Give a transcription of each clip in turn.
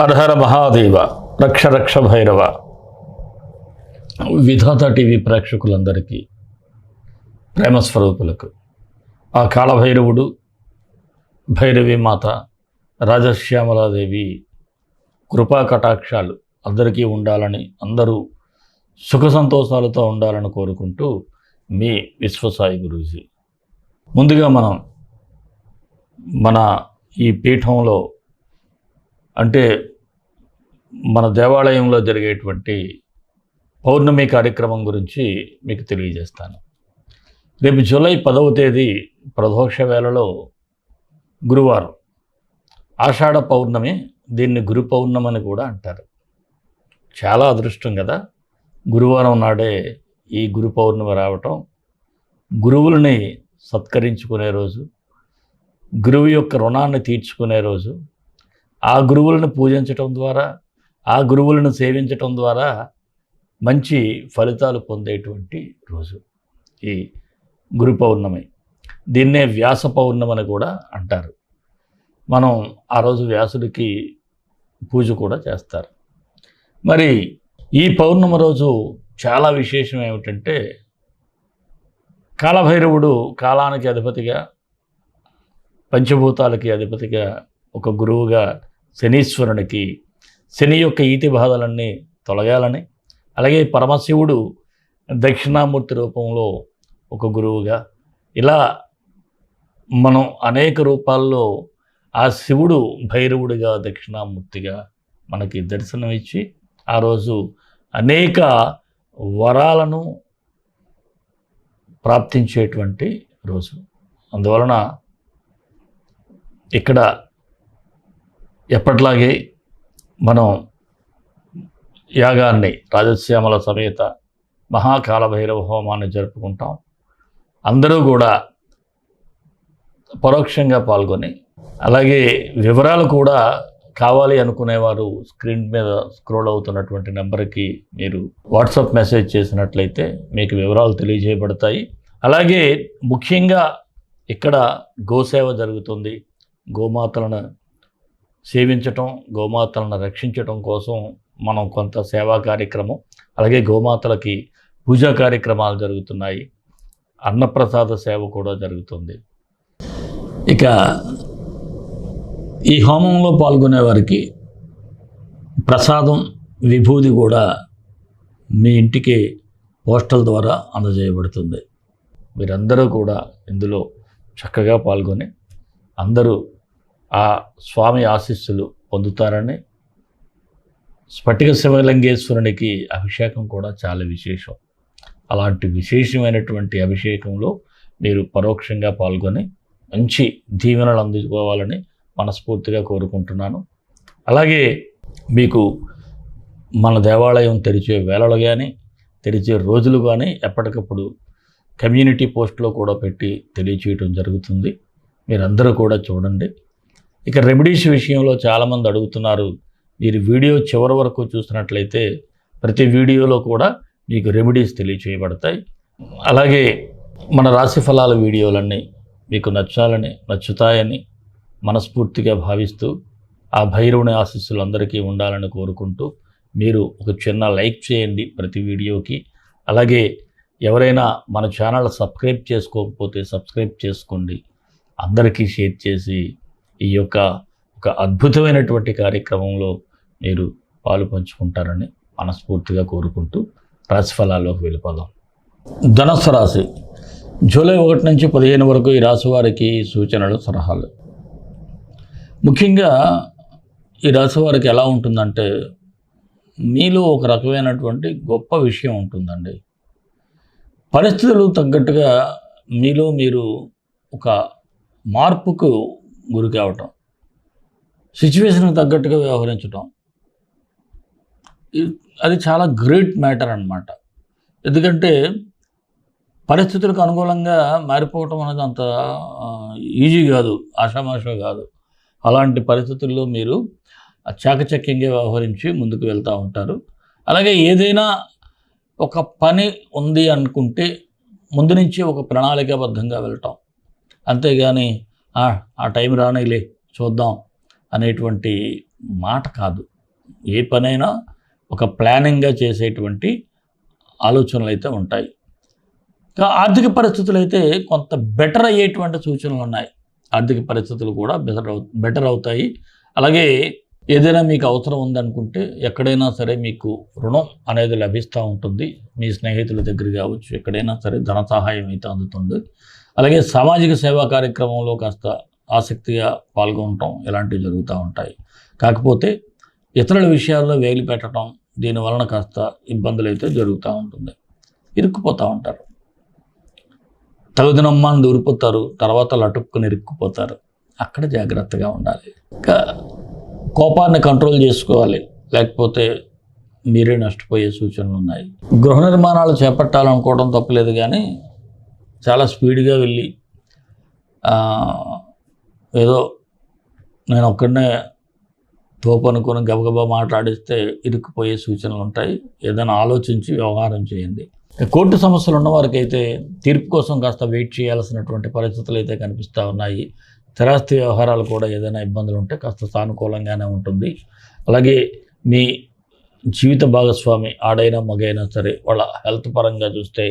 అర్హర మహాదేవ రక్ష రక్ష భైరవ విధాత టీవీ ప్రేక్షకులందరికీ ప్రేమస్వరూపులకు ఆ కాళభైరవుడు భైరవి మాత రాజశ్యామలాదేవి కృపా కటాక్షాలు అందరికీ ఉండాలని అందరూ సుఖ సంతోషాలతో ఉండాలని కోరుకుంటూ మీ విశ్వసాయి గురూజీ. ముందుగా మనం మన ఈ పీఠంలో అంటే మన దేవాలయంలో జరిగేటువంటి పౌర్ణమి కార్యక్రమం గురించి మీకు తెలియజేస్తాను. రేపు జూలై పదవ తేదీ ప్రదోక్ష వేళలో గురువారం ఆషాఢ పౌర్ణమి దీన్ని గురు పౌర్ణమి అని కూడా అంటారు. చాలా అదృష్టం కదా! గురువారం నాడే ఈ గురు పౌర్ణమి రావటం గురువులని సత్కరించుకునే రోజు గురువు యొక్క రుణాన్ని తీర్చుకునే రోజు ఆ గురువులను పూజించటం ద్వారా ఆ గురువులను సేవించటం ద్వారా మంచి ఫలితాలు పొందేటువంటి రోజు ఈ గురు పౌర్ణమి. దీన్నే వ్యాస పౌర్ణమని కూడా అంటారు. మనం ఆ రోజు వ్యాసుడికి పూజ కూడా చేస్తారు. మరి ఈ పౌర్ణమి రోజు చాలా విశేషం ఏమిటంటే కాలభైరవుడు కాలానికి అధిపతిగా పంచభూతాలకి అధిపతిగా ఒక గురువుగా శనీశ్వరునికి శని యొక్క ఈతి బాధలన్నీ తొలగాలని అలాగే పరమశివుడు దక్షిణామూర్తి రూపంలో ఒక గురువుగా ఇలా మనం అనేక రూపాల్లో ఆ శివుడు భైరవుడిగా దక్షిణామూర్తిగా మనకి దర్శనమిచ్చి ఆ రోజు అనేక వరాలను ప్రాప్తించేటువంటి రోజు. అందువలన ఇక్కడ ఎప్పట్లాగే మనం యాగాన్ని రాజశ్యామల సమేత మహాకాల భైరవ హోమాన్ని జరుపుకుంటాం. అందరూ కూడా పరోక్షంగా పాల్గొని అలాగే వివరాలు కూడా కావాలి అనుకునేవారు స్క్రీన్ మీద స్క్రోల్ అవుతున్నటువంటి నెంబర్కి మీరు వాట్సాప్ మెసేజ్ చేసినట్లయితే మీకు వివరాలు తెలియజేయబడతాయి. అలాగే ముఖ్యంగా ఇక్కడ గోసేవ జరుగుతుంది. గోమాతలను సేవించటం గోమాతలను రక్షించటం కోసం మనం కొంత సేవా కార్యక్రమం అలాగే గోమాతలకి పూజా కార్యక్రమాలు జరుగుతున్నాయి. అన్నప్రసాద సేవ కూడా జరుగుతుంది. ఇక ఈ హోమంలో పాల్గొనే వారికి ప్రసాదం విభూది కూడా మీ ఇంటికి పోస్టల్ ద్వారా అందజేయబడుతుంది. మీరందరూ కూడా ఇందులో చక్కగా పాల్గొని అందరూ ఆ స్వామి ఆశీస్సులు పొందుతారని స్ఫటిక శివలింగేశ్వరునికి అభిషేకం కూడా చాలా విశేషం. అలాంటి విశేషమైనటువంటి అభిషేకంలో మీరు పరోక్షంగా పాల్గొని మంచి దీవెనలు అందుకోవాలని మనస్ఫూర్తిగా కోరుకుంటున్నాను. అలాగే మీకు మన దేవాలయం తెరిచే వేళలు కానీ తెరిచే రోజులు కానీ ఎప్పటికప్పుడు కమ్యూనిటీ పోస్ట్లో కూడా పెట్టి తెలియచేయటం జరుగుతుంది. మీరందరూ కూడా చూడండి. ఇక రెమెడీస్ విషయంలో చాలామంది అడుగుతున్నారు. మీరు వీడియో చివరి వరకు చూసినట్లయితే ప్రతి వీడియోలో కూడా మీకు రెమెడీస్ తెలియచేయబడతాయి. అలాగే మన రాశి ఫలాల వీడియోలన్నీ మీకు నచ్చాలని నచ్చుతాయని మనస్ఫూర్తిగా భావిస్తూ ఆ భైరవుని ఆశీస్సులు అందరికీ ఉండాలని కోరుకుంటూ మీరు ఒక చిన్న లైక్ చేయండి ప్రతి వీడియోకి. అలాగే ఎవరైనా మన ఛానల్ సబ్స్క్రైబ్ చేసుకోకపోతే సబ్స్క్రైబ్ చేసుకోండి. అందరికీ షేర్ చేసి ఈ యొక్క ఒక అద్భుతమైనటువంటి కార్యక్రమంలో మీరు పాలు పంచుకుంటారని మనస్ఫూర్తిగా కోరుకుంటూ రాశి ఫలాల్లోకి వెళ్ళిపోదాం. ధనస్సు రాశి. జూలై ఒకటి నుంచి పదిహేను వరకు ఈ రాశి వారికి సూచనలు సలహాలు. ముఖ్యంగా ఈ రాశి వారికి ఎలా ఉంటుందంటే మీలో ఒక రకమైనటువంటి గొప్ప విషయం ఉంటుందండి. పరిస్థితులు తగ్గట్టుగా మీలో మీరు ఒక మార్పుకు గురి కావటం సిచ్యువేషన్కి తగ్గట్టుగా వ్యవహరించటం. అది చాలా గ్రేట్ మ్యాటర్ అన్నమాట. ఎందుకంటే పరిస్థితులకు అనుకూలంగా మారిపోవటం అనేది అంత ఈజీ కాదు ఆషామాషా కాదు. అలాంటి పరిస్థితుల్లో మీరు చాకచక్యంగా వ్యవహరించి ముందుకు వెళ్తూ ఉంటారు. అలాగే ఏదైనా ఒక పని ఉంది అనుకుంటే ముందు నుంచి ఒక ప్రణాళికాబద్ధంగా వెళ్ళటం. అంతేగాని "ఆ, టైం రానిలే చూద్దాం అనేటువంటి మాట కాదు. ఏ పనైనా ఒక ప్లానింగ్గా చేసేటువంటి ఆలోచనలు అయితే ఉంటాయి ఆర్థిక పరిస్థితులు అయితే కొంత బెటర్ అయ్యేటువంటి సూచనలు ఉన్నాయి ఆర్థిక పరిస్థితులు కూడా బెటర్ అవు బెటర్ అవుతాయి. అలాగే ఏదైనా మీకు అవసరం ఉందనుకుంటే ఎక్కడైనా సరే మీకు రుణం అనేది లభిస్తూ ఉంటుంది. మీ స్నేహితుల దగ్గర కావచ్చు ఎక్కడైనా సరే ధన సహాయం అయితే అందుతుంది. అలాగే సామాజిక సేవా కార్యక్రమంలో కాస్త ఆసక్తిగా పాల్గొనటం ఇలాంటివి జరుగుతూ ఉంటాయి. కాకపోతే ఇతరుల విషయాల్లో వేలు పెట్టడం దీని వలన కాస్త ఇబ్బందులు అయితే జరుగుతూ ఉంటుంది. ఇరుక్కుపోతూ ఉంటారు. తగుదినమ్మని దూరిపోతారు తర్వాత లటుక్కుని ఇరుక్కుపోతారు. అక్కడ జాగ్రత్తగా ఉండాలి. ఇంకా కోపాన్ని కంట్రోల్ చేసుకోవాలి. లేకపోతే మీరే నష్టపోయే సూచనలు ఉన్నాయి. గృహ నిర్మాణాలు చేపట్టాలనుకోవడం తప్పలేదు కానీ చాలా స్పీడ్గా వెళ్ళి ఏదో నేను ఒక్కడనే తోపు అనుకుని గబగబా మాట్లాడిస్తే ఇరుక్కుపోయే సూచనలు ఉంటాయి. ఏదైనా ఆలోచించి వ్యవహారం చేయండి. కోర్టు సమస్యలు ఉన్నవారికైతే తీర్పు కోసం కాస్త వెయిట్ చేయాల్సినటువంటి పరిస్థితులు అయితే కనిపిస్తూ ఉన్నాయి. స్థిరాస్తి వ్యవహారాలు కూడా ఏదైనా ఇబ్బందులు ఉంటే కాస్త సానుకూలంగానే ఉంటుంది. అలాగే మీ జీవిత భాగస్వామి ఆడైనా మగైనా సరే వాళ్ళ హెల్త్ పరంగా చూస్తే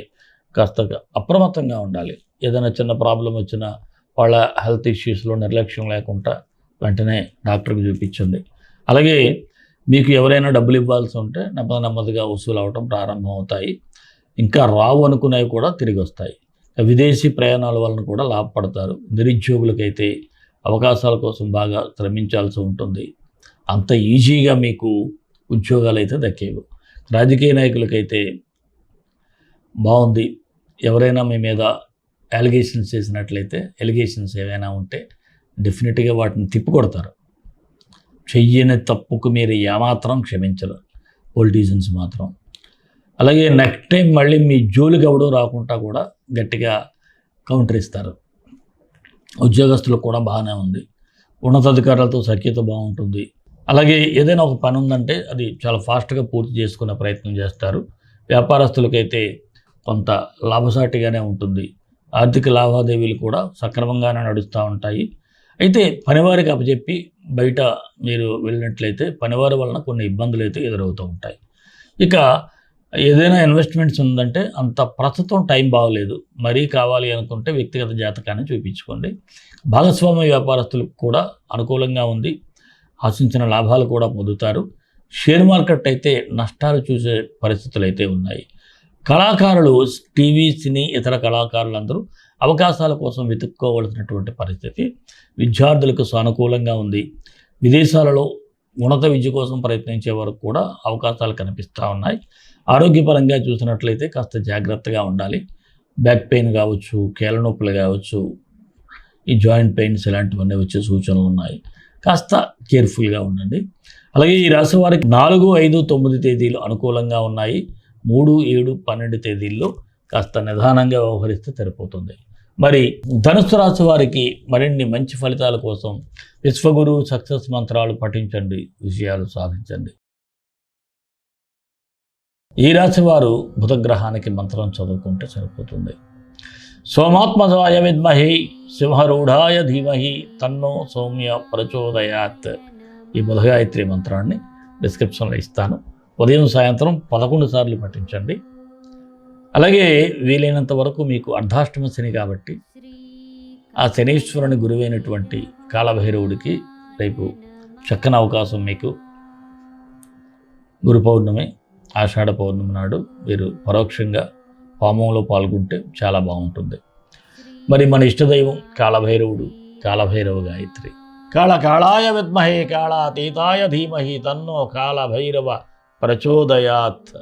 కాస్త అప్రమత్తంగా ఉండాలి. ఏదైనా చిన్న ప్రాబ్లం వచ్చినా వాళ్ళ హెల్త్ ఇష్యూస్లో నిర్లక్ష్యం లేకుండా వెంటనే డాక్టర్కి చూపించండి. అలాగే మీకు ఎవరైనా డబ్బులు ఇవ్వాల్సి ఉంటే నెమ్మది నెమ్మదిగా వసూలు అవ్వటం ప్రారంభం అవుతాయి ఇంకా రావు అనుకునేవి కూడా తిరిగి వస్తాయి. విదేశీ ప్రయాణాల వలన కూడా లాభపడతారు. నిరుద్యోగులకైతే అవకాశాల కోసం బాగా శ్రమించాల్సి ఉంటుంది. అంత ఈజీగా మీకు ఉద్యోగాలు అయితే దక్కేవు. రాజకీయ నాయకులకైతే బాగుంది. ఎవరైనా మీ మీద అలిగేషన్స్ చేసినట్లయితే ఎలిగేషన్స్ ఏవైనా ఉంటే డెఫినెట్గా వాటిని తిప్పికొడతారు. చెయ్యని తప్పుకు మీరు ఏమాత్రం క్షమించరు. పొలిటీషియన్స్ మాత్రం. అలాగే నెక్స్ట్ టైం మళ్ళీ మీ జోలికి ఎవడో రాకుండా కూడా గట్టిగా కౌంటర్ ఇస్తారు. ఉద్యోగస్తులకు కూడా బాగానే ఉంది. ఉన్నతాధికారులతో సఖ్యత బాగుంటుంది. అలాగే ఏదైనా ఒక పని ఉందంటే అది చాలా ఫాస్ట్గా పూర్తి చేసుకునే ప్రయత్నం చేస్తారు. వ్యాపారస్తులకైతే కొంత లాభసాటిగానే ఉంటుంది. ఆర్థిక లావాదేవీలు కూడా సక్రమంగానే నడుస్తూ ఉంటాయి. అయితే పనివారికి అప్పచెప్పి బయట మీరు వెళ్ళినట్లయితే పనివారి వలన కొన్ని ఇబ్బందులు అయితే ఎదురవుతూ ఉంటాయి. ఇక ఏదైనా ఇన్వెస్ట్మెంట్స్ ఉందంటే అంత ప్రస్తుతం టైం బాగలేదు. మరీ కావాలి అనుకుంటే వ్యక్తిగత జాతకాన్ని చూపించుకోండి. భాగస్వామ్య వ్యాపారస్తులకు కూడా అనుకూలంగా ఉంది. ఆశించిన లాభాలు కూడా పొందుతారు. షేర్ మార్కెట్ అయితే నష్టాలు చూసే పరిస్థితులు అయితే ఉన్నాయి. కళాకారులు టీవీ సినీ ఇతర కళాకారులందరూ అవకాశాల కోసం వెతుక్కోవలసినటువంటి పరిస్థితి విద్యార్థులకు సానుకూలంగా ఉంది. విదేశాలలో ఉన్నత విద్య కోసం ప్రయత్నించే వరకు కూడా అవకాశాలు కనిపిస్తూ ఉన్నాయి. ఆరోగ్యపరంగా చూసినట్లయితే కాస్త జాగ్రత్తగా ఉండాలి. బ్యాక్ పెయిన్ కావచ్చు కీళ్ళ నొప్పులు కావచ్చు ఈ జాయింట్ పెయిన్స్ ఇలాంటివన్నీ వచ్చే సూచనలు ఉన్నాయి. కాస్త కేర్ఫుల్గా ఉండండి. అలాగే ఈ రాశి వారికి నాలుగు ఐదు తొమ్మిది తేదీలు అనుకూలంగా ఉన్నాయి. మూడు ఏడు పన్నెండు తేదీల్లో కాస్త నిదానంగా వ్యవహరిస్తే సరిపోతుంది. మరి ధనుసు రాశి వారికి మరిన్ని మంచి ఫలితాల కోసం విశ్వగురు సక్సెస్ మంత్రాలు పఠించండి విజయాలు సాధించండి. ఈ రాశి వారు బుధగ్రహానికి మంత్రం చదువుకుంటే సరిపోతుంది. సోమాత్మజాయ విద్మహి సింహరూఢాయ ధీమహి తన్నో సౌమ్య ప్రచోదయాత్. ఈ బుధగాయత్రి మంత్రాన్ని డిస్క్రిప్షన్లో ఇస్తాను. ఉదయం సాయంత్రం పదకొండు సార్లు పఠించండి. అలాగే వీలైనంత వరకు మీకు అర్ధాష్టమ శని కాబట్టి ఆ శనీశ్వరుని గురువైనటువంటి కాలభైరవుడికి రేపు చక్కని అవకాశం మీకు. గురు పౌర్ణమి ఆషాఢ పౌర్ణమి నాడు మీరు పరోక్షంగా హోమంలో పాల్గొంటే చాలా బాగుంటుంది. మరి మన ఇష్టదైవం కాళభైరవుడు కాళభైరవ గాయత్రి. కాళ కాళాయ విద్మహే కాళాతీతాయ ధీమహి తన్నో కాళభైరవ ప్రచోదయాత్.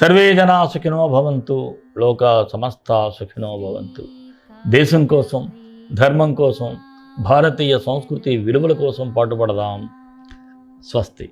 సర్వే జనా సుఖినో భవంతు లోక సమస్త సుఖినో భవంతు. దేశం కోసం ధర్మం కోసం భారతీయ సంస్కృతి విలువల కోసం పాటుపడదాం. స్వస్తి.